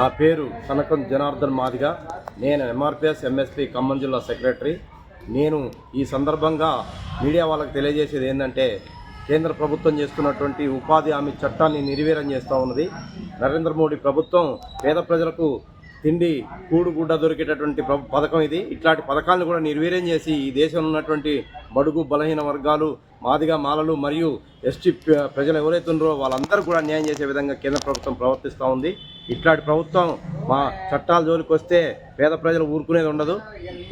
నా పేరు కనకం జనార్దన్ మాదిగ. నేను ఎంఆర్పిఎస్ ఎంఎస్పి ఖమ్మం జిల్లా సెక్రటరీ. నేను ఈ సందర్భంగా మీడియా వాళ్ళకి తెలియజేసేది ఏంటంటే కేంద్ర ప్రభుత్వం చేస్తున్నటువంటి ఉపాధి హామీ చట్టాన్ని నిర్వీర్యం చేస్తూ ఉన్నది. నరేంద్ర మోడీ ప్రభుత్వం పేద ప్రజలకు తిండి కూడు గుడ్డ దొరికేటటువంటి పథకం ఇది. ఇట్లాంటి పథకాలను కూడా నిర్వీర్యం చేసి ఈ దేశంలో ఉన్నటువంటి బడుగు బలహీన వర్గాలు మాదిగా మాలలు మరియు ఎస్టీ ప్రజలు ఎవరైతే ఉన్నారో వాళ్ళందరూ కూడా న్యాయం చేసే విధంగా కేంద్ర ప్రభుత్వం ప్రవర్తిస్తూ ఉంది. ఇట్లాంటి ప్రభుత్వం మా చట్టాల జోలికి వస్తే పేద ప్రజలు ఊరుకునేది ఉండదు.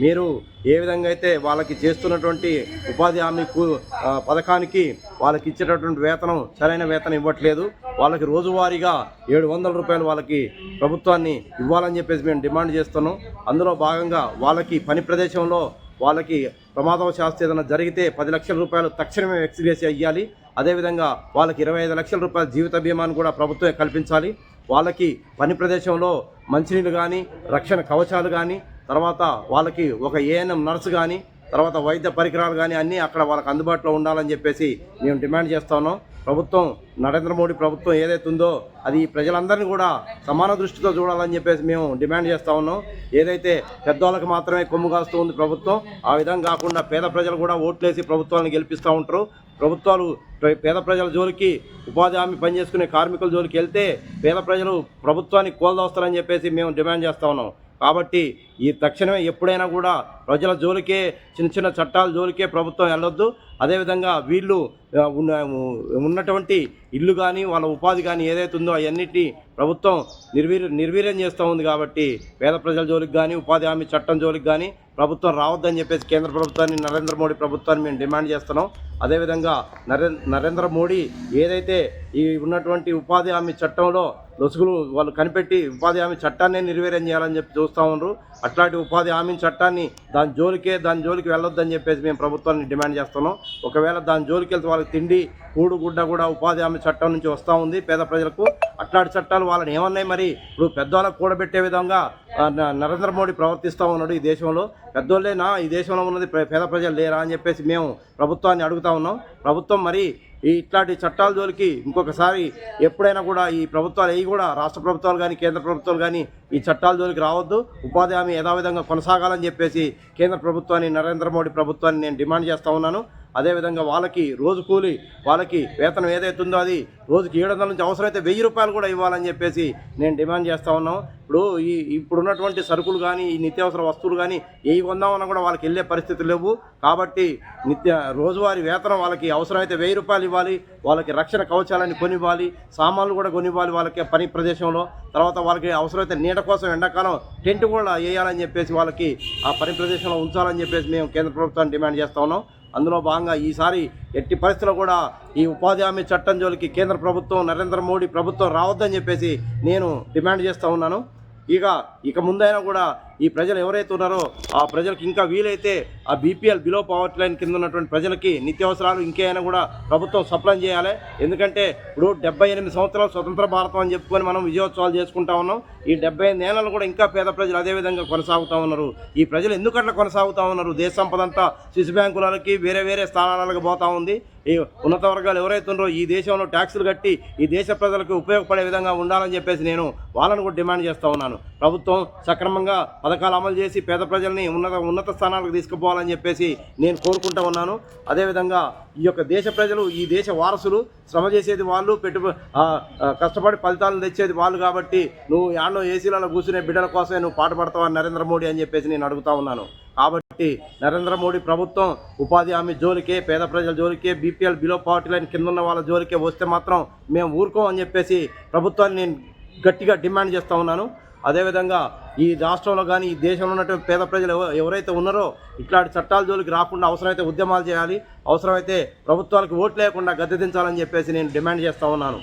మీరు ఏ విధంగా అయితే వాళ్ళకి చేస్తున్నటువంటి ఉపాధి హామీ పథకానికి వాళ్ళకి ఇచ్చేటటువంటి వేతనం సరైన వేతనం ఇవ్వట్లేదు. వాళ్ళకి రోజువారీగా ఏడు వందల రూపాయలు వాళ్ళకి ప్రభుత్వాన్ని ఇవ్వాలని చెప్పేసి మేము డిమాండ్ చేస్తున్నాం. అందులో భాగంగా వాళ్ళకి పని ప్రదేశంలో వాళ్ళకి ప్రమాదవశాస్తు ఏదైనా జరిగితే పది లక్షల రూపాయలు తక్షణమే ఎక్స్గ్రేస్ అయ్యాలి. అదేవిధంగా వాళ్ళకి ఇరవై ఐదు లక్షల రూపాయల జీవిత బీమాను కూడా ప్రభుత్వమే కల్పించాలి. వాళ్ళకి పని ప్రదేశంలో మంచినీళ్ళు కానీ రక్షణ కవచాలు కానీ తర్వాత వాళ్ళకి ఒక ఏఎన్ఎం నర్సు కానీ తర్వాత వైద్య పరికరాలు కానీ అన్నీ అక్కడ వాళ్ళకి అందుబాటులో ఉండాలని చెప్పేసి మేము డిమాండ్ చేస్తా ఉన్నాం. ప్రభుత్వం నరేంద్ర మోడీ ప్రభుత్వం ఏదైతే ఉందో అది ప్రజలందరినీ కూడా సమాన దృష్టితో చూడాలని చెప్పేసి మేము డిమాండ్ చేస్తా ఉన్నాం. ఏదైతే పెద్దవాళ్ళకి మాత్రమే కొమ్ము కాస్తూ ఉంది ప్రభుత్వం ఆ విధంగా కాకుండా పేద ప్రజలు కూడా ఓట్లేసి ప్రభుత్వాన్ని గెలిపిస్తూ ఉంటారు. ప్రభుత్వాలు పేద ప్రజల జోలికి ఉపాధి హామీ పనిచేసుకునే కార్మికుల జోలికి వెళ్తే పేద ప్రజలు ప్రభుత్వాన్ని కోల్దోస్తారని చెప్పేసి మేము డిమాండ్ చేస్తా ఉన్నాం. కాబట్టి ఈ తక్షణమే ఎప్పుడైనా కూడా ప్రజల జోలికే చిన్న చిన్న చట్టాల జోలికే ప్రభుత్వం వెళ్ళొద్దు. అదేవిధంగా వీళ్ళు ఉన్న ఉన్నటువంటి ఇల్లు కానీ వాళ్ళ ఉపాధి కానీ ఏదైతే ఉందో అవన్నిటినీ ప్రభుత్వం నిర్వీర్ నిర్వీర్యం చేస్తూ ఉంది కాబట్టి పేద ప్రజల జోలికి కానీ ఉపాధి హామీ చట్టం జోలికి కానీ ప్రభుత్వం రావద్దని చెప్పేసి కేంద్ర ప్రభుత్వాన్ని నరేంద్ర మోడీ ప్రభుత్వాన్ని మేము డిమాండ్ చేస్తున్నాం. అదేవిధంగా నరే నరేంద్ర మోడీ ఏదైతే ఈ ఉన్నటువంటి ఉపాధి హామీ చట్టంలో లొసుగులు వాళ్ళు కనిపెట్టి ఉపాధి హామీ చట్టాన్ని నిర్వీర్యం చేయాలని చెప్పి చూస్తూ ఉన్నారు అట్లాంటి ఉపాధి హామీ చట్టాన్ని దాని జోలికే దాని జోలికి వెళ్ళొద్దని చెప్పేసి మేము ప్రభుత్వాన్ని డిమాండ్ చేస్తున్నాం. ఒకవేళ దాని జోలికి వెళ్తే వాళ్ళకి తిండి కూడు గుడ్డ కూడా ఉపాధి హామీ చట్టం నుంచి వస్తూ ఉంది పేద ప్రజలకు. అట్లాంటి చట్టాలు వాళ్ళని ఏమన్నాయి మరి? ఇప్పుడు పెద్దవాళ్ళకు కూడబెట్టే విధంగా న- నరేంద్ర మోడీ ప్రవర్తిస్తూ ఉన్నాడు ఈ దేశంలో. పెద్దోళ్ళేనా? ఈ దేశంలో ఉన్నది పేద ప్రజలు లేరా అని చెప్పేసి మేము ప్రభుత్వాన్ని అడుగుతా ఉన్నాం. ప్రభుత్వం మరి ఈ ఇట్లాంటి చట్టాల జోలికి ఇంకొకసారి ఎప్పుడైనా కూడా ఈ ప్రభుత్వాలు అవి కూడా రాష్ట్ర ప్రభుత్వాలు కానీ కేంద్ర ప్రభుత్వాలు కానీ ఈ చట్టాల జోలికి రావద్దు. ఉపాధి హామీ యథావిధంగా కొనసాగాలని చెప్పేసి కేంద్ర ప్రభుత్వాన్ని నరేంద్ర మోడీ ప్రభుత్వాన్ని నేను డిమాండ్ చేస్తూ ఉన్నాను. అదేవిధంగా వాళ్ళకి రోజు కూలి వాళ్ళకి వేతనం ఏదైతే ఉందో అది రోజుకి ఏడు వందల నుంచి అవసరమైతే వెయ్యి రూపాయలు కూడా ఇవ్వాలని చెప్పేసి నేను డిమాండ్ చేస్తూ ఉన్నాం. ఇప్పుడు ఈ ఇప్పుడు ఉన్నటువంటి సరుకులు కానీ ఈ నిత్యావసర వస్తువులు కానీ ఏవి కొందామన్నా కూడా వాళ్ళకి వెళ్ళే పరిస్థితి లేవు. కాబట్టి నిత్య రోజువారీ వేతనం వాళ్ళకి అవసరమైతే వెయ్యి రూపాయలు ఇవ్వాలి. వాళ్ళకి రక్షణ కవచాలని కొనివ్వాలి. సామాన్లు కూడా కొనివ్వాలి వాళ్ళకి పని ప్రదేశంలో. తర్వాత వాళ్ళకి అవసరమైతే నీడ కోసం ఎండాకాలం టెంట్ కూడా వేయాలని చెప్పేసి వాళ్ళకి ఆ పని ప్రదేశంలో ఉంచాలని చెప్పేసి మేము కేంద్ర ప్రభుత్వాన్ని డిమాండ్ చేస్తా ఉన్నాం. అందులో భాగంగా ఈసారి ఎట్టి పరిస్థితుల్లో కూడా ఈ ఉపాధి హామీ చట్టం జోలికి కేంద్ర ప్రభుత్వం నరేంద్ర మోడీ ప్రభుత్వం రావద్దని చెప్పేసి నేను డిమాండ్ చేస్తూ ఉన్నాను. ఇక ఇక ముందైనా కూడా ఈ ప్రజలు ఎవరైతే ఉన్నారో ఆ ప్రజలకు ఇంకా వీలైతే ఆ బీపీఎల్ బిలో పవర్టీ లైన్ కింద ఉన్నటువంటి ప్రజలకి నిత్యావసరాలు ఇంకేమైనా కూడా ప్రభుత్వం సప్లై చేయాలి. ఎందుకంటే ఇప్పుడు డెబ్బై ఎనిమిది సంవత్సరాలు స్వతంత్ర భారతం అని చెప్పుకొని మనం విజయోత్సవాలు చేసుకుంటా ఉన్నాం. ఈ డెబ్బై ఎనిమిది ఏళ్ళలో కూడా ఇంకా పేద ప్రజలు అదే విధంగా కొనసాగుతూ ఉన్నారు. ఈ ప్రజలు ఎందుకట్లా కొనసాగుతూ ఉన్నారు? దేశ సంపద అంతా స్విస్ బ్యాంకులకి వేరే వేరే స్థానాలకు పోతా ఉంది. ఈ ఉన్నత వర్గాలు ఎవరైతే ఉన్నారో ఈ దేశంలో ట్యాక్సులు కట్టి ఈ దేశ ప్రజలకు ఉపయోగపడే విధంగా ఉండాలని చెప్పేసి నేను వాళ్ళని కూడా డిమాండ్ చేస్తూ ఉన్నాను. ప్రభుత్వం సక్రమంగా పథకాలు అమలు చేసి పేద ప్రజల్ని ఉన్నత ఉన్నత స్థానాలకు తీసుకుపోవాలని చెప్పేసి నేను కోరుకుంటూ ఉన్నాను. అదేవిధంగా ఈ యొక్క దేశ ప్రజలు ఈ దేశ వారసులు శ్రమ చేసేది వాళ్ళు పెట్టు కష్టపడి ఫలితాలను తెచ్చేది వాళ్ళు కాబట్టి నువ్వు యాడో ఏసీలలో కూర్చునే బిడ్డల కోసమే నువ్వు పాటు నరేంద్ర మోడీ అని చెప్పేసి నేను అడుగుతా ఉన్నాను. కాబట్టి నరేంద్ర మోడీ ప్రభుత్వం ఉపాధి హామీ జోలికే పేద ప్రజల జోలికే బీపీఎల్ బిలో పావర్టీ లైన్ కింద ఉన్న వాళ్ళ జోలికే వస్తే మాత్రం మేము ఊరుకోమని చెప్పేసి ప్రభుత్వాన్ని నేను గట్టిగా డిమాండ్ చేస్తూ ఉన్నాను. అదేవిధంగా ఈ రాష్ట్రంలో కానీ ఈ దేశంలో ఉన్నటువంటి పేద ప్రజలు ఎవరైతే ఉన్నారో ఇట్లాంటి చట్టాల జోలికి రాకుండా అవసరమైతే ఉద్యమాలు చేయాలి. అవసరమైతే ప్రభుత్వాలకు ఓట్లు లేకుండా గద్దె దించాలని చెప్పేసి నేను డిమాండ్ చేస్తూ ఉన్నాను.